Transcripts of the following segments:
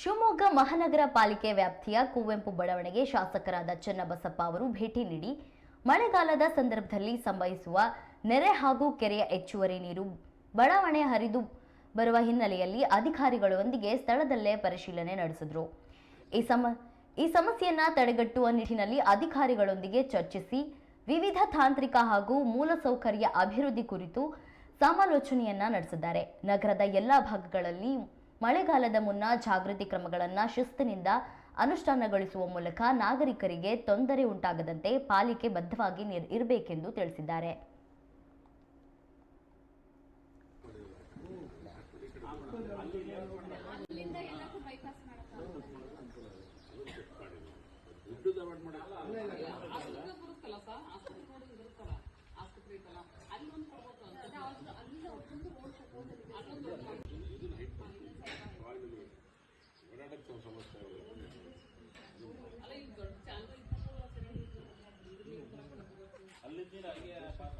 ಶಿವಮೊಗ್ಗ ಮಹಾನಗರ ಪಾಲಿಕೆ ವ್ಯಾಪ್ತಿಯ ಕುವೆಂಪು ಬಡಾವಣೆಗೆ ಶಾಸಕರಾದ ಚನ್ನಬಸಪ್ಪ ಅವರು ಭೇಟಿ ನೀಡಿ ಮಳೆಗಾಲದ ಸಂದರ್ಭದಲ್ಲಿ ಸಂಭವಿಸುವ ನೆರೆ ಹಾಗೂ ಕೆರೆಯ ಹೆಚ್ಚುವರಿ ನೀರು ಬಡಾವಣೆ ಹರಿದು ಬರುವ ಹಿನ್ನೆಲೆಯಲ್ಲಿ ಅಧಿಕಾರಿಗಳೊಂದಿಗೆ ಸ್ಥಳದಲ್ಲೇ ಪರಿಶೀಲನೆ ನಡೆಸಿದರು. ಈ ಸಮ, ಈ ಸಮಸ್ಯೆಯನ್ನು ತಡೆಗಟ್ಟುವ ನಿಟ್ಟಿನಲ್ಲಿ ಅಧಿಕಾರಿಗಳೊಂದಿಗೆ ಚರ್ಚಿಸಿ ವಿವಿಧ ತಾಂತ್ರಿಕ ಹಾಗೂ ಮೂಲಸೌಕರ್ಯ ಅಭಿವೃದ್ಧಿ ಕುರಿತು ಸಮಾಲೋಚನೆಯನ್ನ ನಡೆಸಿದ್ದಾರೆ. ನಗರದ ಎಲ್ಲ ಭಾಗಗಳಲ್ಲಿ ಮಳೆಗಾಲದ ಮುನ್ನ ಜಾಗೃತಿ ಕ್ರಮಗಳನ್ನು ಶಿಸ್ತಿನಿಂದ ಅನುಷ್ಠಾನಗೊಳಿಸುವ ಮೂಲಕ ನಾಗರಿಕರಿಗೆ ತೊಂದರೆ ಉಂಟಾಗದಂತೆ ಪಾಲಿಕೆ ಬದ್ಧವಾಗಿ ಇರಬೇಕೆಂದು ತಿಳಿಸಿದ್ದಾರೆ. ಓಡಾಡಕ್ಕೆ ಸಮಸ್ಯೆ ಆಗುತ್ತೆ. ಅಲ್ಲ ಈಗ ದೊಡ್ಡ ಚಾನಲ್ ಇದ್ದಲ್ಲ ಸರಿ ಅಲ್ಲಿದ್ದ ನೀರು ಅಲ್ಲಿಗೆ ಪಾಸ್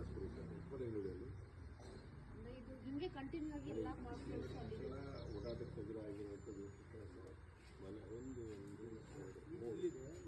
ಕಳಿಸ್ಕೊಡಿದ್ದಾರೆ ಮನೆಗಳಲ್ಲಿ ಕಂಟಿನ್ಯೂ ಆಗಿ ಎಲ್ಲ ಸಲ ಓಡಾಟಕ್ಕೆ